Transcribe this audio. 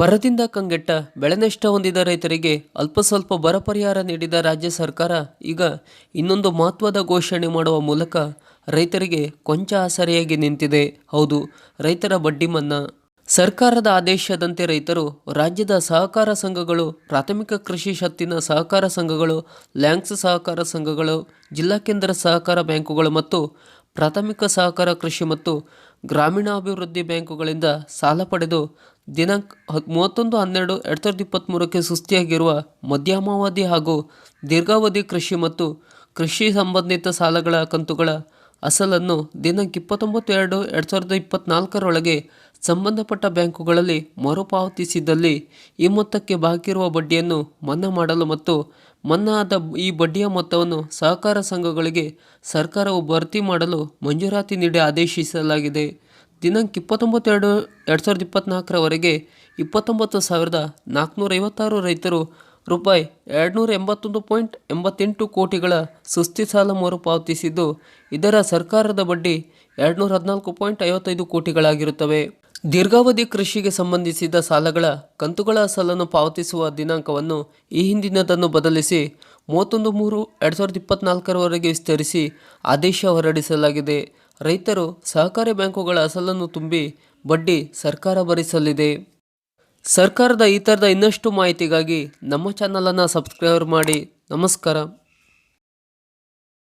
ಬರದಿಂದ ಕಂಗೆಟ್ಟ ಬೆಳೆ ನಷ್ಟ ಹೊಂದಿದ ರೈತರಿಗೆ ಅಲ್ಪ ಸ್ವಲ್ಪ ಬರ ಪರಿಹಾರ ನೀಡಿದ ರಾಜ್ಯ ಸರ್ಕಾರ ಈಗ ಇನ್ನೊಂದು ಮಹತ್ವದ ಘೋಷಣೆ ಮಾಡುವ ಮೂಲಕ ರೈತರಿಗೆ ಕೊಂಚ ಆಸರೆಯಾಗಿ ನಿಂತಿದೆ. ಹೌದು, ರೈತರ ಬಡ್ಡಿ ಮನ್ನಾ. ಸರ್ಕಾರದ ಆದೇಶದಂತೆ ರೈತರು ರಾಜ್ಯದ ಸಹಕಾರ ಸಂಘಗಳು, ಪ್ರಾಥಮಿಕ ಕೃಷಿ ಶತ್ತಿನ ಸಹಕಾರ ಸಂಘಗಳು ಲ್ಯಾಂಕ್ಸ್ ಸಹಕಾರ ಸಂಘಗಳು, ಜಿಲ್ಲಾ ಕೇಂದ್ರ ಸಹಕಾರ ಬ್ಯಾಂಕುಗಳು ಮತ್ತು ಪ್ರಾಥಮಿಕ ಸಹಕಾರ ಕೃಷಿ ಮತ್ತು ಗ್ರಾಮೀಣಾಭಿವೃದ್ಧಿ ಬ್ಯಾಂಕುಗಳಿಂದ ಸಾಲ ಪಡೆದು ದಿನಾಂಕ ಮೂವತ್ತೊಂದು ಹನ್ನೆರಡು ಎರಡು ಸಾವಿರದ ಇಪ್ಪತ್ತ್ಮೂರಕ್ಕೆ ಸುಸ್ತಿಯಾಗಿರುವ ಮಧ್ಯಮಾವಧಿ ಹಾಗೂ ದೀರ್ಘಾವಧಿ ಕೃಷಿ ಮತ್ತು ಕೃಷಿ ಸಂಬಂಧಿತ ಸಾಲಗಳ ಕಂತುಗಳ ಅಸಲನ್ನು ದಿನಾಂಕ ಇಪ್ಪತ್ತೊಂಬತ್ತು ಎರಡು ಎರಡು ಸಾವಿರದ ಇಪ್ಪತ್ತ್ನಾಲ್ಕರೊಳಗೆ ಸಂಬಂಧಪಟ್ಟ ಬ್ಯಾಂಕುಗಳಲ್ಲಿ ಮರುಪಾವತಿಸಿದಲ್ಲಿ ಈ ಮೊತ್ತಕ್ಕೆ ಬಾಕಿ ಇರುವ ಬಡ್ಡಿಯನ್ನು ಮನ್ನಾ ಮಾಡಲು ಮತ್ತು ಮನ್ನಾದ ಈ ಬಡ್ಡಿಯ ಮೊತ್ತವನ್ನು ಸಹಕಾರ ಸಂಘಗಳಿಗೆ ಸರ್ಕಾರವು ಭರ್ತಿ ಮಾಡಲು ಮಂಜೂರಾತಿ ನೀಡಿ ಆದೇಶಿಸಲಾಗಿದೆ. ದಿನಾಂಕ ಇಪ್ಪತ್ತೊಂಬತ್ತು ಎರಡು ಎರಡು ಸಾವಿರದ ಇಪ್ಪತ್ತ್ನಾಲ್ಕರವರೆಗೆ ಇಪ್ಪತ್ತೊಂಬತ್ತು ಸಾವಿರದ ನಾಲ್ಕುನೂರ ಐವತ್ತಾರು ರೈತರು ರೂಪಾಯಿ ಎರಡುನೂರ ಎಂಬತ್ತೊಂದು ಪಾಯಿಂಟ್ ಎಂಬತ್ತೆಂಟು ಕೋಟಿಗಳ ಸುಸ್ತಿ ಸಾಲ ಮರುಪಾವತಿಸಿದ್ದು ಇದರ ಸರ್ಕಾರದ ಬಡ್ಡಿ ಎರಡುನೂರ ಹದಿನಾಲ್ಕು ಪಾಯಿಂಟ್ ಐವತ್ತೈದು ಕೋಟಿಗಳಾಗಿರುತ್ತವೆ. ದೀರ್ಘಾವಧಿ ಕೃಷಿಗೆ ಸಂಬಂಧಿಸಿದ ಸಾಲಗಳ ಕಂತುಗಳ ಸಾಲನ್ನು ಪಾವತಿಸುವ ದಿನಾಂಕವನ್ನು ಈ ಹಿಂದಿನದನ್ನು ಬದಲಿಸಿ ಮೂವತ್ತೊಂದು ಮೂರು ಎರಡು ಸಾವಿರದ ಇಪ್ಪತ್ತ್ನಾಲ್ಕರವರೆಗೆ ವಿಸ್ತರಿಸಿ ಆದೇಶ ಹೊರಡಿಸಲಾಗಿದೆ. ರೈತರು ಸಹಕಾರಿ ಬ್ಯಾಂಕುಗಳ ಅಸಲನ್ನು ತುಂಬಿ ಬಡ್ಡಿ ಸರ್ಕಾರ ಭರಿಸಲಿದೆ. ಸರ್ಕಾರದ ಈ ಥರದ ಇನ್ನಷ್ಟು ಮಾಹಿತಿಗಾಗಿ ನಮ್ಮ ಚಾನಲನ್ನು ಸಬ್ಸ್ಕ್ರೈಬ್ ಮಾಡಿ. ನಮಸ್ಕಾರ.